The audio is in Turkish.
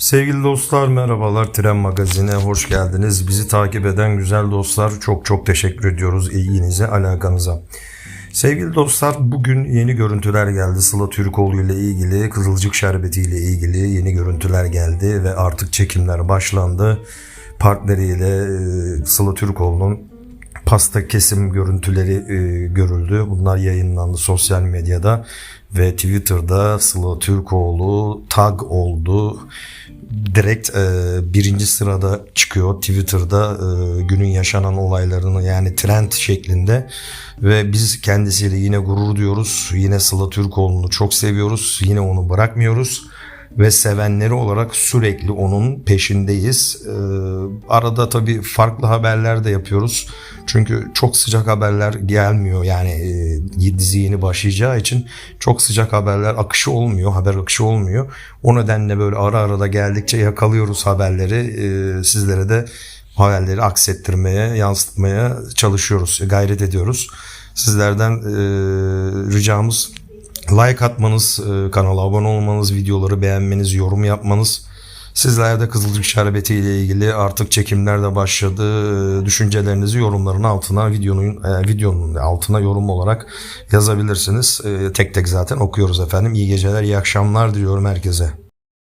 Sevgili dostlar merhabalar Tren Magazin'e hoş geldiniz. Bizi takip eden güzel dostlar çok çok teşekkür ediyoruz ilginize, alakanıza. Sevgili dostlar bugün yeni görüntüler geldi. Sıla Türkoğlu ile ilgili, Kızılcık Şerbeti ile ilgili yeni görüntüler geldi ve artık çekimler başlandı. Partneriyle e, Sıla Türkoğlu'nun pasta kesim görüntüleri e, görüldü. Bunlar yayınlandı sosyal medyada ve Twitter'da Sıla Türkoğlu tag oldu. Direkt e, birinci sırada çıkıyor Twitter'da e, günün yaşanan olaylarını yani trend şeklinde ve biz kendisiyle yine gurur duyuyoruz. Yine Sıla Türkoğlu'nu çok seviyoruz. Yine onu bırakmıyoruz ve sevenleri olarak sürekli onun peşindeyiz. Ee, arada tabii farklı haberler de yapıyoruz. Çünkü çok sıcak haberler gelmiyor. Yani e, dizi yeni başlayacağı için çok sıcak haberler akışı olmuyor. Haber akışı olmuyor. O nedenle böyle ara ara da geldikçe yakalıyoruz haberleri. Ee, sizlere de haberleri aksettirmeye, yansıtmaya çalışıyoruz. Gayret ediyoruz. Sizlerden e, ricamız like atmanız, kanala abone olmanız, videoları beğenmeniz, yorum yapmanız. Sizler de Kızılcık Şerbeti ile ilgili artık çekimler de başladı. E, Düşüncelerinizi yorumların altına, videonun e, videonun altına yorum olarak yazabilirsiniz. E, Tek tek zaten okuyoruz efendim. İyi geceler, iyi akşamlar diliyorum herkese.